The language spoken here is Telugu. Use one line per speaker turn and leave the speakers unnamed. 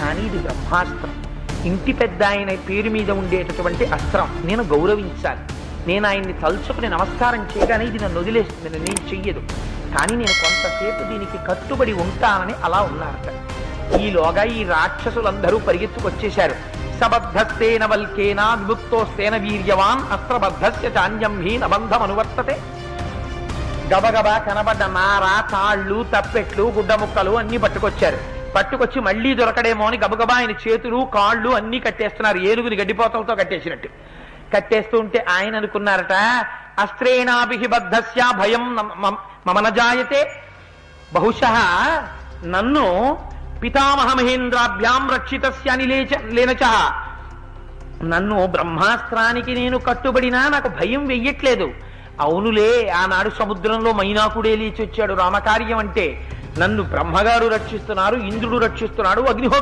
కానీ ఇది బ్రహ్మాస్త్రం. ఇంటి పెద్ద ఆయన పేరు మీద ఉండేటటువంటి అస్త్రం. నేను గౌరవించాలి. నేను ఆయన్ని తలుచుకుని నమస్కారం చేయగానే ఇది నన్ను వదిలేస్తుంది. నేను చెయ్యదు. కానీ నేను కొంతసేపు దీనికి కట్టుబడి ఉంటానని అలా ఉన్నారట. ఈలోగా ఈ రాక్షసులందరూ పరిగెత్తుకొచ్చేశారు. సబద్ధస్తేన వల్కేనా విముక్తోస్తేన వీర్యవాన్ అస్త్రబద్ధస్య చాన్యం హీ నబంధం అనువర్తతే. గబగబా కనబడ్డ నార తాళ్ళు తప్పెట్లు గుడ్డ ముక్కలు అన్ని పట్టుకొచ్చారు. పట్టుకొచ్చి మళ్ళీ దొరకడేమో అని గబగబా ఆయన చేతులు కాళ్ళు అన్ని కట్టేస్తున్నారు. ఏనుగుని గడ్డిపోతలతో కట్టేసినట్టు. కట్టేస్తూ ఉంటే ఆయన అనుకున్నారట అస్త్రేణాభి బద్ధస్య భయం మమనజాయతే బహుశ నన్ను పితామహ మహేంద్రాభ్యాం రక్షితస్య అని లేచ లేనచ. నన్ను బ్రహ్మాస్త్రానికి నేను కట్టుబడినా నాకు భయం వెయ్యట్లేదు. అవునులే ఆనాడు సముద్రంలో మైనాకుడే లేచి వచ్చాడు రామకార్యం అంటే నన్ను బ్రహ్మగారు రక్షిస్తున్నారు ఇంద్రుడు రక్షిస్తున్నాడు అగ్నిహోత్ర